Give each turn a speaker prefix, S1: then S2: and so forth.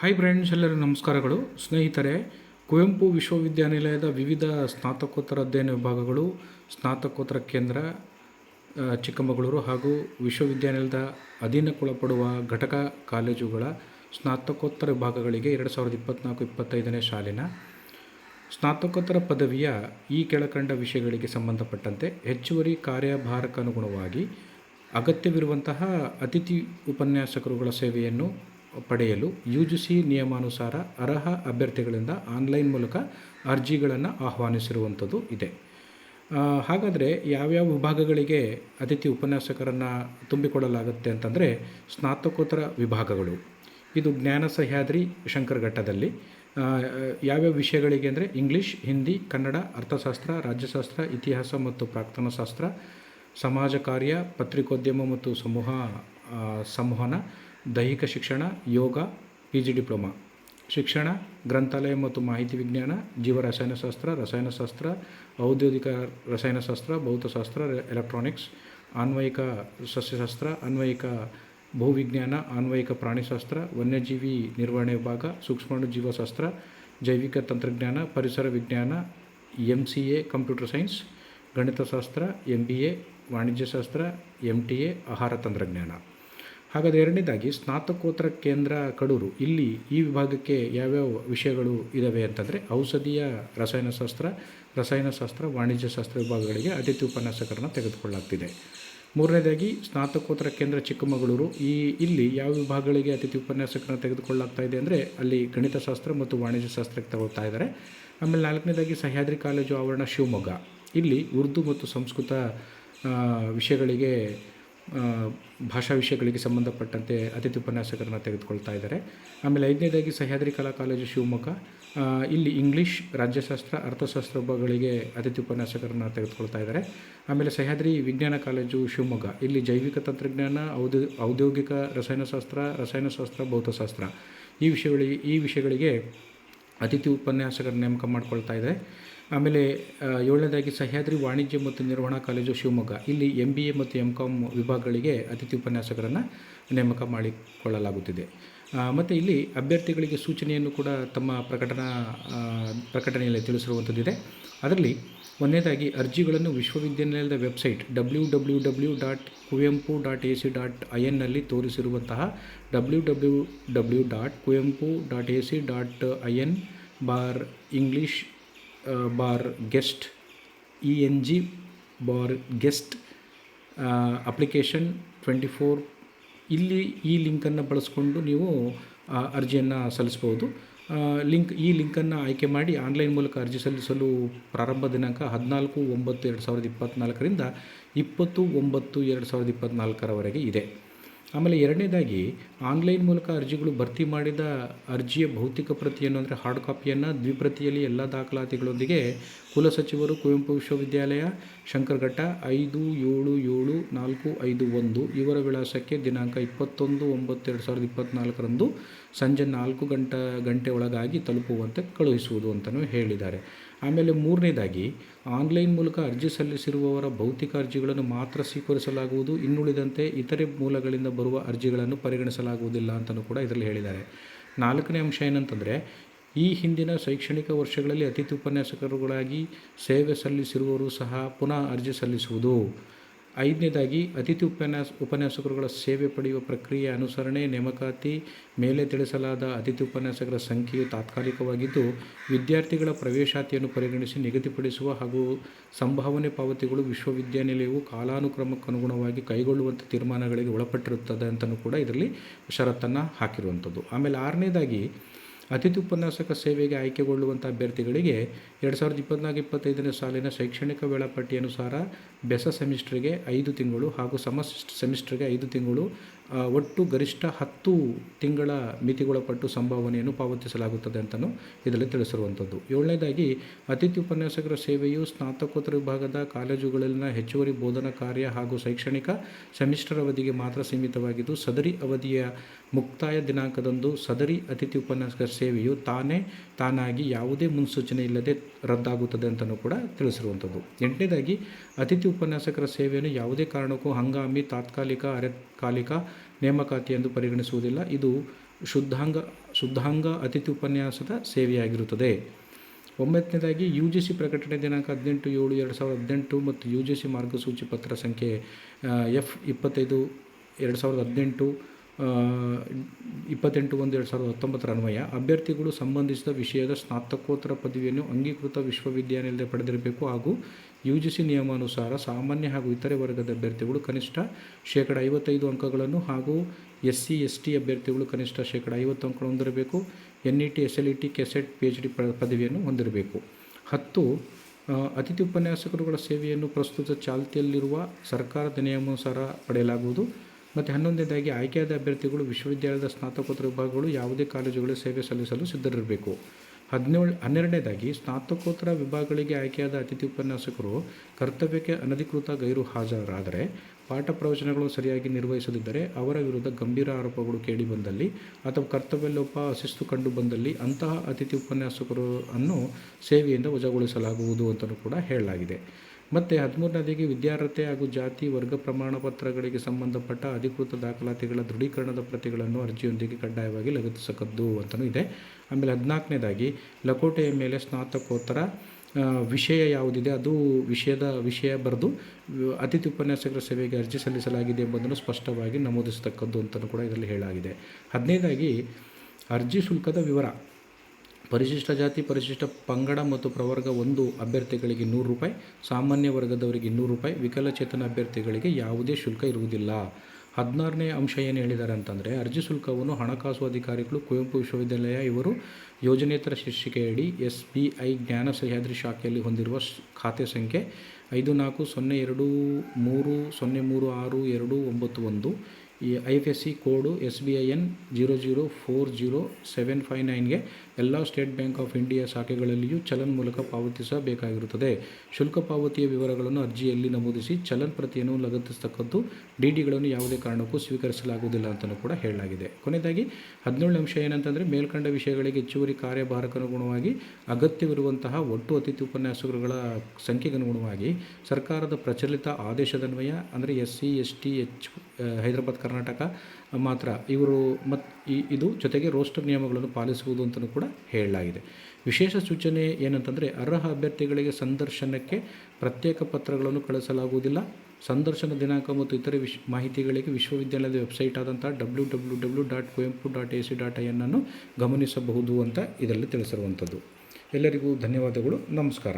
S1: Hi friends ಎಲ್ಲರಿಗೂ ನಮಸ್ಕಾರಗಳು. ಸ್ನೇಹಿತರೆ, ಕುವೆಂಪು ವಿಶ್ವವಿದ್ಯಾನಿಲಯದ ವಿವಿಧ ಸ್ನಾತಕೋತ್ತರ ಅಧ್ಯಯನ ವಿಭಾಗಗಳು, ಸ್ನಾತಕೋತ್ತರ ಕೇಂದ್ರ ಚಿಕ್ಕಮಗಳೂರು ಹಾಗೂ ವಿಶ್ವವಿದ್ಯಾನಿಲಯದ ಅಧೀನಕ್ಕೊಳಪಡುವ ಘಟಕ ಕಾಲೇಜುಗಳ ಸ್ನಾತಕೋತ್ತರ ವಿಭಾಗಗಳಿಗೆ ಎರಡು ಸಾವಿರದ ಇಪ್ಪತ್ತ್ನಾಲ್ಕು ಇಪ್ಪತ್ತೈದನೇ ಸಾಲಿನ ಸ್ನಾತಕೋತ್ತರ ಪದವಿಯ ಈ ಕೆಳಕಂಡ ವಿಷಯಗಳಿಗೆ ಸಂಬಂಧಪಟ್ಟಂತೆ ಹೆಚ್ಚುವರಿ ಕಾರ್ಯಭಾರಕ್ಕನುಗುಣವಾಗಿ ಅಗತ್ಯವಿರುವಂತಹ ಅತಿಥಿ ಉಪನ್ಯಾಸಕರುಗಳ ಸೇವೆಯನ್ನು ಪಡೆಯಲು ಯು ಜಿ ಸಿ ನಿಯಮಾನುಸಾರ ಅರ್ಹ ಅಭ್ಯರ್ಥಿಗಳಿಂದ ಆನ್ಲೈನ್ ಮೂಲಕ ಅರ್ಜಿಗಳನ್ನು ಆಹ್ವಾನಿಸಿರುವಂಥದ್ದು ಇದೆ. ಹಾಗಾದರೆ ಯಾವ್ಯಾವ ವಿಭಾಗಗಳಿಗೆ ಅತಿಥಿ ಉಪನ್ಯಾಸಕರನ್ನು ತುಂಬಿಕೊಡಲಾಗುತ್ತೆ ಅಂತಂದರೆ ಸ್ನಾತಕೋತ್ತರ ವಿಭಾಗಗಳು. ಇದು ಜ್ಞಾನ ಸಹ್ಯಾದ್ರಿ ಶಂಕರಘಟ್ಟದಲ್ಲಿ. ಯಾವ್ಯಾವ ವಿಷಯಗಳಿಗೆ ಅಂದರೆ ಇಂಗ್ಲೀಷ್, ಹಿಂದಿ, ಕನ್ನಡ, ಅರ್ಥಶಾಸ್ತ್ರ, ರಾಜ್ಯಶಾಸ್ತ್ರ, ಇತಿಹಾಸ ಮತ್ತು ಪ್ರಾಕ್ತನಶಾಸ್ತ್ರ ಸಮಾಜ ಕಾರ್ಯ, ಪತ್ರಿಕೋದ್ಯಮ ಮತ್ತು ಸಮೂಹ ಸಂವಹನ ದೈಹಿಕ ಶಿಕ್ಷಣ, ಯೋಗ ಪಿ ಜಿ ಡಿಪ್ಲೊಮಾ. ಶಿಕ್ಷಣ, ಗ್ರಂಥಾಲಯ ಮತ್ತು ಮಾಹಿತಿ ವಿಜ್ಞಾನ, ಜೀವರಸಾಯನಶಾಸ್ತ್ರ, ರಸಾಯನಶಾಸ್ತ್ರ, ಔದ್ಯೋಗಿಕ ರಸಾಯನಶಾಸ್ತ್ರ, ಭೌತಶಾಸ್ತ್ರ ಎಲೆಕ್ಟ್ರಾನಿಕ್ಸ್ ಅನ್ವಯಿಕ ಸಸ್ಯಶಾಸ್ತ್ರ ಅನ್ವಯಿಕ ಭೂವಿಜ್ಞಾನ ಅನ್ವಯಿಕ ಪ್ರಾಣಿಶಾಸ್ತ್ರ, ವನ್ಯಜೀವಿ ನಿರ್ವಹಣೆ ವಿಭಾಗ, ಸೂಕ್ಷ್ಮಾಣು ಜೀವಶಾಸ್ತ್ರ, ಜೈವಿಕ ತಂತ್ರಜ್ಞಾನ, ಪರಿಸರ ವಿಜ್ಞಾನ M C A computer science ಗಣಿತಶಾಸ್ತ್ರ M B A ವಾಣಿಜ್ಯಶಾಸ್ತ್ರ ಎಂ ಟಿ ಎ ಆಹಾರ ತಂತ್ರಜ್ಞಾನ. ಹಾಗಾದರೆ ಎರಡನೇದಾಗಿ ಸ್ನಾತಕೋತ್ತರ ಕೇಂದ್ರ ಕಡೂರು, ಇಲ್ಲಿ ಈ ವಿಭಾಗಕ್ಕೆ ಯಾವ್ಯಾವ ವಿಷಯಗಳು ಇದ್ದಾವೆ ಅಂತಂದರೆ ಔಷಧೀಯ ರಸಾಯನಶಾಸ್ತ್ರ ರಸಾಯನಶಾಸ್ತ್ರ, ವಾಣಿಜ್ಯಶಾಸ್ತ್ರ ವಿಭಾಗಗಳಿಗೆ ಅತಿಥಿ ಉಪನ್ಯಾಸಕರನ್ನು ತೆಗೆದುಕೊಳ್ಳಲಾಗ್ತಿದೆ. ಮೂರನೇದಾಗಿ ಸ್ನಾತಕೋತ್ತರ ಕೇಂದ್ರ ಚಿಕ್ಕಮಗಳೂರು, ಈ ಇಲ್ಲಿ ಯಾವ ವಿಭಾಗಗಳಿಗೆ ಅತಿಥಿ ಉಪನ್ಯಾಸಕರನ್ನು ತೆಗೆದುಕೊಳ್ಳಲಾಗ್ತಾ ಇದೆ ಅಂದರೆ ಅಲ್ಲಿ ಗಣಿತಶಾಸ್ತ್ರ ಮತ್ತು ವಾಣಿಜ್ಯಶಾಸ್ತ್ರಕ್ಕೆ ತಗೊಳ್ತಾ ಇದ್ದಾರೆ ಆಮೇಲೆ ನಾಲ್ಕನೇದಾಗಿ ಸಹ್ಯಾದ್ರಿ ಕಾಲೇಜು ಆವರಣ ಶಿವಮೊಗ್ಗ, ಇಲ್ಲಿ ಉರ್ದು ಮತ್ತು ಸಂಸ್ಕೃತ ವಿಷಯಗಳಿಗೆ ಭಾಷಾ ವಿಷಯಗಳಿಗೆ ಸಂಬಂಧಪಟ್ಟಂತೆ ಅತಿಥಿ ಉಪನ್ಯಾಸಕರನ್ನು ತೆಗೆದುಕೊಳ್ತಾ ಇದ್ದಾರೆ. ಆಮೇಲೆ ಐದನೇದಾಗಿ ಸಹ್ಯಾದ್ರಿ ಕಲಾ ಕಾಲೇಜು ಶಿವಮೊಗ್ಗ. ಇಲ್ಲಿ ಇಂಗ್ಲೀಷ್, ರಾಜ್ಯಶಾಸ್ತ್ರ ಅರ್ಥಶಾಸ್ತ್ರ ವಿಭಾಗಗಳಿಗೆ ಅತಿಥಿ ಉಪನ್ಯಾಸಕರನ್ನು ತೆಗೆದುಕೊಳ್ತಾ ಇದ್ದಾರೆ. ಆಮೇಲೆ ಸಹ್ಯಾದ್ರಿ ವಿಜ್ಞಾನ ಕಾಲೇಜು ಶಿವಮೊಗ್ಗ. ಇಲ್ಲಿ ಜೈವಿಕ ತಂತ್ರಜ್ಞಾನ ಔದ್ಯೋ ಔದ್ಯೋಗಿಕ ರಸಾಯನಶಾಸ್ತ್ರ ರಸಾಯನಶಾಸ್ತ್ರ, ಭೌತಶಾಸ್ತ್ರ ಈ ವಿಷಯಗಳಿಗೆ ಈ ವಿಷಯಗಳಿಗೆ ಅತಿಥಿ ಉಪನ್ಯಾಸಕರ ನೇಮಕ ಮಾಡ್ಕೊಳ್ತಾ ಇದೆ. ಆಮೇಲೆ ಏಳನೇದಾಗಿ ಸಹ್ಯಾದ್ರಿ ವಾಣಿಜ್ಯ ಮತ್ತು ನಿರ್ವಹಣಾ ಕಾಲೇಜು ಶಿವಮೊಗ್ಗ. ಇಲ್ಲಿ ಎಂ ಬಿ ಎ ಮತ್ತು ಎಂ ಕಾಮ್ ವಿಭಾಗಗಳಿಗೆ ಅತಿಥಿ ಉಪನ್ಯಾಸಕರನ್ನು ನೇಮಕ ಮಾಡಿಕೊಳ್ಳಲಾಗುತ್ತಿದೆ. ಮತ್ತು ಇಲ್ಲಿ ಅಭ್ಯರ್ಥಿಗಳಿಗೆ ಸೂಚನೆಯನ್ನು ಕೂಡ ತಮ್ಮ ಪ್ರಕಟಣಾ ಪ್ರಕಟಣೆಯಲ್ಲಿ ತಿಳಿಸಿರುವಂಥದ್ದಿದೆ. ಅದರಲ್ಲಿ ಒಂದನೇದಾಗಿ ಅರ್ಜಿಗಳನ್ನು ವಿಶ್ವವಿದ್ಯಾನಿಲಯದ website W W W dot Kuvempu dot A C dot I ಎನ್ನಲ್ಲಿ ತೋರಿಸಿರುವಂತಹ W W W dot Kuvempu dot A C dot I N bar English bar guest E N G bar guest application twenty four. ಇಲ್ಲಿ ಈ ಲಿಂಕನ್ನು ಬಳಸ್ಕೊಂಡು ನೀವು ಅರ್ಜಿಯನ್ನು ಸಲ್ಲಿಸ್ಬೋದು. Link, ಈ ಲಿಂಕನ್ನು ಆಯ್ಕೆ ಮಾಡಿ ಆನ್ಲೈನ್ ಮೂಲಕ ಅರ್ಜಿ ಸಲ್ಲಿಸಲು ಪ್ರಾರಂಭ ದಿನಾಂಕ ಹದಿನಾಲ್ಕು ಒಂಬತ್ತು ಎರಡು ಸಾವಿರದ ಇಪ್ಪತ್ತ್ನಾಲ್ಕರಿಂದ ಇಪ್ಪತ್ತು ಒಂಬತ್ತು ಎರಡು ಸಾವಿರದ ಇಪ್ಪತ್ತ್ನಾಲ್ಕರವರೆಗೆ ಇದೆ. ಆಮೇಲೆ ಎರಡನೇದಾಗಿ ಆನ್ಲೈನ್ ಮೂಲಕ ಅರ್ಜಿಗಳು ಭರ್ತಿ ಮಾಡಿದ ಅರ್ಜಿಯ ಭೌತಿಕ ಪ್ರತಿಯನ್ನು ಅಂದರೆ ಹಾರ್ಡ್ ಕಾಪಿಯನ್ನು ದ್ವಿಪ್ರತಿಯಲ್ಲಿ ಎಲ್ಲ ದಾಖಲಾತಿಗಳೊಂದಿಗೆ ಕುಲಸಚಿವರು ಕುವೆಂಪು ವಿಶ್ವವಿದ್ಯಾಲಯ ಶಂಕರಘಟ್ಟ ಐದು ಏಳು ಏಳು ನಾಲ್ಕು ಐದು ಒಂದು. ಇವರ ವಿಳಾಸಕ್ಕೆ ದಿನಾಂಕ ಇಪ್ಪತ್ತೊಂದು ಒಂಬತ್ತು ಎರಡು ಸಾವಿರದ ಇಪ್ಪತ್ತ್ನಾಲ್ಕರಂದು ಸಂಜೆ ನಾಲ್ಕು ಗಂಟೆ ಗಂಟೆ ಒಳಗಾಗಿ ತಲುಪುವಂತೆ ಕಳುಹಿಸುವುದು ಅಂತಲೂ ಹೇಳಿದ್ದಾರೆ. ಆಮೇಲೆ ಮೂರನೇದಾಗಿ, ಆನ್ಲೈನ್ ಮೂಲಕ ಅರ್ಜಿ ಸಲ್ಲಿಸಿರುವವರ ಭೌತಿಕ ಅರ್ಜಿಗಳನ್ನು ಮಾತ್ರ ಸ್ವೀಕರಿಸಲಾಗುವುದು, ಇನ್ನುಳಿದಂತೆ ಇತರೆ ಮೂಲಗಳಿಂದ ಬರುವ ಅರ್ಜಿಗಳನ್ನು ಪರಿಗಣಿಸಲಾಗುವುದಿಲ್ಲ ಅಂತಲೂ ಕೂಡ ಇದರಲ್ಲಿ ಹೇಳಿದ್ದಾರೆ. ನಾಲ್ಕನೇ ಅಂಶ ಏನಂತಂದರೆ ಈ ಹಿಂದಿನ ಶೈಕ್ಷಣಿಕ ವರ್ಷಗಳಲ್ಲಿ ಅತಿಥಿ ಉಪನ್ಯಾಸಕರುಗಳಾಗಿ ಸೇವೆ ಸಲ್ಲಿಸಿರುವವರು ಸಹ ಪುನಃ ಅರ್ಜಿ ಸಲ್ಲಿಸುವುದು. ಐದನೇದಾಗಿ ಅತಿಥಿ ಉಪನ್ಯಾಸ ಉಪನ್ಯಾಸಕರುಗಳ ಸೇವೆ ಪಡೆಯುವ ಪ್ರಕ್ರಿಯೆ ಅನುಸರಣೆ, ನೇಮಕಾತಿ ಮೇಲೆ ತಿಳಿಸಲಾದ ಅತಿಥಿ ಉಪನ್ಯಾಸಕರ ಸಂಖ್ಯೆಯು ತಾತ್ಕಾಲಿಕವಾಗಿದ್ದು, ವಿದ್ಯಾರ್ಥಿಗಳ ಪ್ರವೇಶಾತಿಯನ್ನು ಪರಿಗಣಿಸಿ ನಿಗದಿಪಡಿಸುವ ಹಾಗೂ ಸಂಭಾವನೆ ಪಾವತಿಗಳು ವಿಶ್ವವಿದ್ಯಾನಿಲಯವು ಕಾಲಾನುಕ್ರಮಕ್ಕನುಗುಣವಾಗಿ ಕೈಗೊಳ್ಳುವಂಥ ತೀರ್ಮಾನಗಳಿಗೆ ಒಳಪಟ್ಟಿರುತ್ತದೆ ಅಂತಲೂ ಕೂಡ ಇದರಲ್ಲಿ ಷರತ್ತನ್ನು ಹಾಕಿರುವಂಥದ್ದು. ಆಮೇಲೆ ಆರನೇದಾಗಿ ಅತಿಥಿ ಉಪನ್ಯಾಸಕ ಸೇವೆಗೆ ಆಯ್ಕೆಗೊಳ್ಳುವಂಥ ಅಭ್ಯರ್ಥಿಗಳಿಗೆ ಎರಡು ಸಾವಿರದ ಇಪ್ಪತ್ನಾಲ್ಕು, ಇಪ್ಪತ್ತೈದನೇ ಸಾಲಿನ ಶೈಕ್ಷಣಿಕ ವೇಳಾಪಟ್ಟಿ ಅನುಸಾರ ಬೆಸ ಸೆಮಿಸ್ಟ್ರಿಗೆ ಐದು ತಿಂಗಳು ಹಾಗೂ ಸಮ ಸೆಮಿಸ್ಟ್ರಿಗೆ ಐದು ತಿಂಗಳು ಒಟ್ಟು ಗರಿಷ್ಠ ಹತ್ತು ತಿಂಗಳ ಮಿತಿಗೊಳಪಟ್ಟು ಸಂಭಾವನೆಯನ್ನು ಪಾವತಿಸಲಾಗುತ್ತದೆ ಅಂತಲೂ ಇದರಲ್ಲಿ ತಿಳಿಸಿರುವಂಥದ್ದು. ಏಳನೇದಾಗಿ, ಅತಿಥಿ ಉಪನ್ಯಾಸಕರ ಸೇವೆಯು ಸ್ನಾತಕೋತ್ತರ ವಿಭಾಗದ ಕಾಲೇಜುಗಳಲ್ಲಿನ ಹೆಚ್ಚುವರಿ ಬೋಧನಾ ಕಾರ್ಯ ಹಾಗೂ ಶೈಕ್ಷಣಿಕ ಸೆಮಿಸ್ಟರ್ ಅವಧಿಗೆ ಮಾತ್ರ ಸೀಮಿತವಾಗಿದ್ದು, ಸದರಿ ಅವಧಿಯ ಮುಕ್ತಾಯ ದಿನಾಂಕದಂದು ಸದರಿ ಅತಿಥಿ ಉಪನ್ಯಾಸಕರ ಸೇವೆಯು ತಾನೇ ತಾನಾಗಿ ಯಾವುದೇ ಮುನ್ಸೂಚನೆ ಇಲ್ಲದೆ ರದ್ದಾಗುತ್ತದೆ ಅಂತಲೂ ಕೂಡ ತಿಳಿಸಿರುವಂಥದ್ದು. ಎಂಟನೇದಾಗಿ, ಅತಿಥಿ ಉಪನ್ಯಾಸಕರ ಸೇವೆಯನ್ನು ಯಾವುದೇ ಕಾರಣಕ್ಕೂ ಹಂಗಾಮಿ ತಾತ್ಕಾಲಿಕ, ಅರೆಕಾಲಿಕ ನೇಮಕಾತಿ ಎಂದು ಪರಿಗಣಿಸುವುದಿಲ್ಲ. ಇದು ಶುದ್ಧಾಂಗ ಶುದ್ಧಾಂಗ ಅತಿಥಿ ಉಪನ್ಯಾಸದ ಸೇವೆಯಾಗಿರುತ್ತದೆ. ಒಂಬತ್ತನೇದಾಗಿ ಯು ಜಿ ಸಿ ಪ್ರಕಟಣೆ ದಿನಾಂಕ ಹದಿನೆಂಟು ಏಳು ಎರಡು ಸಾವಿರದ ಹದಿನೆಂಟು ಮತ್ತು ಯು ಜಿ ಸಿ ಮಾರ್ಗಸೂಚಿ ಪತ್ರ ಸಂಖ್ಯೆ ಎಫ್ ಇಪ್ಪತ್ತೈದು ಎರಡು ಸಾವಿರದ ಹದಿನೆಂಟು ಇಪ್ಪತ್ತೆಂಟು ಒಂದು ಎರಡು ಸಾವಿರದ ಹತ್ತೊಂಬತ್ತರ ಅನ್ವಯ, ಅಭ್ಯರ್ಥಿಗಳು ಸಂಬಂಧಿಸಿದ ವಿಷಯದ ಸ್ನಾತಕೋತ್ತರ ಪದವಿಯನ್ನು ಅಂಗೀಕೃತ ವಿಶ್ವವಿದ್ಯಾನಿಲಯದ ಪಡೆದಿರಬೇಕು ಹಾಗೂ ಯು ಜಿ ಸಿ ನಿಯಮಾನುಸಾರ ಸಾಮಾನ್ಯ ಹಾಗೂ ಇತರೆ ವರ್ಗದ ಅಭ್ಯರ್ಥಿಗಳು ಕನಿಷ್ಠ ಶೇಕಡ ಐವತ್ತೈದು ಅಂಕಗಳನ್ನು ಹಾಗೂ ಎಸ್ ಸಿ ಎಸ್ ಟಿ ಅಭ್ಯರ್ಥಿಗಳು ಕನಿಷ್ಠ ಶೇಕಡ ಐವತ್ತು ಅಂಕಗಳನ್ನು ಹೊಂದಿರಬೇಕು. N E T S L E T KSET P H D ಪದವಿಯನ್ನು ಹೊಂದಿರಬೇಕು. ಹತ್ತು ಅತಿಥಿ ಉಪನ್ಯಾಸಕರುಗಳ ಸೇವೆಯನ್ನು ಪ್ರಸ್ತುತ ಚಾಲ್ತಿಯಲ್ಲಿರುವ ಸರ್ಕಾರದ ನಿಯಮಾನುಸಾರ ಪಡೆಯಲಾಗುವುದು. ಮತ್ತು ಹನ್ನೊಂದನೇದಾಗಿ ಆಯ್ಕೆಯಾದ ಅಭ್ಯರ್ಥಿಗಳು ವಿಶ್ವವಿದ್ಯಾಲಯದ ಸ್ನಾತಕೋತ್ತರ ವಿಭಾಗಗಳು ಯಾವುದೇ ಕಾಲೇಜುಗಳಿಗೆ ಸೇವೆ ಸಲ್ಲಿಸಲು ಸಿದ್ಧರಿರಬೇಕು. ಹದಿನೇಳು, ಹನ್ನೆರಡನೇದಾಗಿ ಸ್ನಾತಕೋತ್ತರ ವಿಭಾಗಗಳಿಗೆ ಆಯ್ಕೆಯಾದ ಅತಿಥಿ ಉಪನ್ಯಾಸಕರು ಕರ್ತವ್ಯಕ್ಕೆ ಅನಧಿಕೃತ ಗೈರು ಹಾಜರಾದರೆ, ಪಾಠ ಪ್ರವಚನಗಳು ಸರಿಯಾಗಿ ನಿರ್ವಹಿಸದಿದ್ದರೆ ಅವರ ವಿರುದ್ಧ ಗಂಭೀರ ಆರೋಪಗಳು ಕೇಳಿಬಂದಲ್ಲಿ ಅಥವಾ ಕರ್ತವ್ಯ ಲೋಪ ಅಶಿಸ್ತು ಕಂಡು ಬಂದಲ್ಲಿ ಅಂತಹ ಅತಿಥಿ ಉಪನ್ಯಾಸಕರು ಅನ್ನು ಸೇವೆಯಿಂದ ವಜಾಗೊಳಿಸಲಾಗುವುದು ಅಂತಲೂ ಕೂಡ ಹೇಳಲಾಗಿದೆ. ಮತ್ತು ಹದಿಮೂರನೇದಾಗಿ ವಿದ್ಯಾರ್ಹತೆ ಹಾಗೂ ಜಾತಿ, ವರ್ಗ ಪ್ರಮಾಣ ಪತ್ರಗಳಿಗೆ ಸಂಬಂಧಪಟ್ಟ ಅಧಿಕೃತ ದಾಖಲಾತಿಗಳ ದೃಢೀಕರಣದ ಪ್ರತಿಗಳನ್ನು ಅರ್ಜಿಯೊಂದಿಗೆ ಕಡ್ಡಾಯವಾಗಿ ಲಗತ್ತಿಸಕದ್ದು ಅಂತಲೂ ಇದೆ. ಆಮೇಲೆ ಹದಿನಾಲ್ಕನೇದಾಗಿ ಲಕೋಟೆಯ ಮೇಲೆ ಸ್ನಾತಕೋತ್ತರ ವಿಷಯ ಯಾವುದಿದೆ ಅದು ವಿಷಯದ ವಿಷಯ ಬರೆದು ಅತಿಥಿ ಉಪನ್ಯಾಸಕರ ಸೇವೆಗೆ ಅರ್ಜಿ ಸಲ್ಲಿಸಲಾಗಿದೆ ಎಂಬುದನ್ನು ಸ್ಪಷ್ಟವಾಗಿ ನಮೂದಿಸತಕ್ಕದ್ದು ಅಂತಲೂ ಕೂಡ ಇದರಲ್ಲಿ ಹೇಳಲಾಗಿದೆ. ಹದಿನೈದಾಗಿ ಅರ್ಜಿ ಶುಲ್ಕದ ವಿವರ. ಪರಿಶಿಷ್ಟ ಜಾತಿ, ಪರಿಶಿಷ್ಟ ಪಂಗಡ ಮತ್ತು ಪ್ರವರ್ಗ ಒಂದು ಅಭ್ಯರ್ಥಿಗಳಿಗೆ ನೂರು ರೂಪಾಯಿ, ಸಾಮಾನ್ಯ ವರ್ಗದವರಿಗೆ ಇನ್ನೂರು ರೂಪಾಯಿ, ವಿಕಲಚೇತನ ಅಭ್ಯರ್ಥಿಗಳಿಗೆ ಯಾವುದೇ ಶುಲ್ಕ ಇರುವುದಿಲ್ಲ. ಹದಿನಾರನೇ ಅಂಶ ಏನು ಹೇಳಿದ್ದಾರೆ ಅಂತಂದರೆ, ಅರ್ಜಿ ಶುಲ್ಕವನ್ನು ಹಣಕಾಸು ಅಧಿಕಾರಿಗಳು, ಕುವೆಂಪು ವಿಶ್ವವಿದ್ಯಾಲಯ ಇವರು ಯೋಜನೇತರ ಶೀರ್ಷಿಕೆಯಡಿ S B I Jnana Sahyadri ಶಾಖೆಯಲ್ಲಿ ಹೊಂದಿರುವ ಖಾತೆ ಸಂಖ್ಯೆ ಐದು ನಾಲ್ಕು ಸೊನ್ನೆ ಎರಡು ಮೂರು ಸೊನ್ನೆ ಮೂರು ಆರು ಎರಡು ಒಂಬತ್ತು ಒಂದು ಈ I F S C code S B I N zero zero four zero seven five ನೈನ್ಗೆ ಎಲ್ಲ ಸ್ಟೇಟ್ ಬ್ಯಾಂಕ್ ಆಫ್ ಇಂಡಿಯಾ ಶಾಖೆಗಳಲ್ಲಿಯೂ ಚಲನ್ ಮೂಲಕ ಪಾವತಿಸಬೇಕಾಗಿರುತ್ತದೆ. ಶುಲ್ಕ ಪಾವತಿಯ ವಿವರಗಳನ್ನು ಅರ್ಜಿಯಲ್ಲಿ ನಮೂದಿಸಿ ಚಲನ್ ಪ್ರತಿಯನ್ನು ಲಗತ್ತಿಸತಕ್ಕದ್ದು ಡಿ ಡಿಗಳನ್ನು ಯಾವುದೇ ಕಾರಣಕ್ಕೂ ಸ್ವೀಕರಿಸಲಾಗುವುದಿಲ್ಲ ಅಂತಲೂ ಕೂಡ ಹೇಳಲಾಗಿದೆ. ಕೊನೆಯದಾಗಿ ಹದಿನೇಳು ಅಂಶ ಏನಂತಂದರೆ ಮೇಲ್ಕಂಡ ವಿಷಯಗಳಿಗೆ ಹೆಚ್ಚುವರಿ ಕಾರ್ಯಭಾರಕ್ಕನುಗುಣವಾಗಿ ಅಗತ್ಯವಿರುವಂತಹ ಒಟ್ಟು ಅತಿಥಿ ಉಪನ್ಯಾಸಕರುಗಳ ಸಂಖ್ಯೆಗನುಗುಣವಾಗಿ ಸರ್ಕಾರದ ಪ್ರಚಲಿತ ಆದೇಶದನ್ವಯ ಅಂದರೆ S C, S T, H Hyderabad, Karnataka ಮಾತ್ರ. ಇವರು ಮತ್ತು ಇದು ಜೊತೆಗೆ ರೋಸ್ಟರ್ ನಿಯಮಗಳನ್ನು ಪಾಲಿಸುವುದು ಅಂತಲೂ ಕೂಡ ಹೇಳಲಾಗಿದೆ. ವಿಶೇಷ ಸೂಚನೆ ಏನಂತಂದರೆ, ಅರ್ಹ ಅಭ್ಯರ್ಥಿಗಳಿಗೆ ಸಂದರ್ಶನಕ್ಕೆ ಪ್ರತ್ಯೇಕ ಪತ್ರಗಳನ್ನು ಕಳಿಸಲಾಗುವುದಿಲ್ಲ. ಸಂದರ್ಶನ ದಿನಾಂಕ ಮತ್ತು ಇತರೆ ವಿಶ್, ಮಾಹಿತಿಗಳಿಗೆ ವಿಶ್ವವಿದ್ಯಾಲಯದ ವೆಬ್ಸೈಟ್ ಆದಂಥ W W W dot Kuvempu dot A C dot I ಗಮನಿಸಬಹುದು ಅಂತ ಇದರಲ್ಲಿ ತಿಳಿಸಿರುವಂಥದ್ದು. ಎಲ್ಲರಿಗೂ ಧನ್ಯವಾದಗಳು. ನಮಸ್ಕಾರ.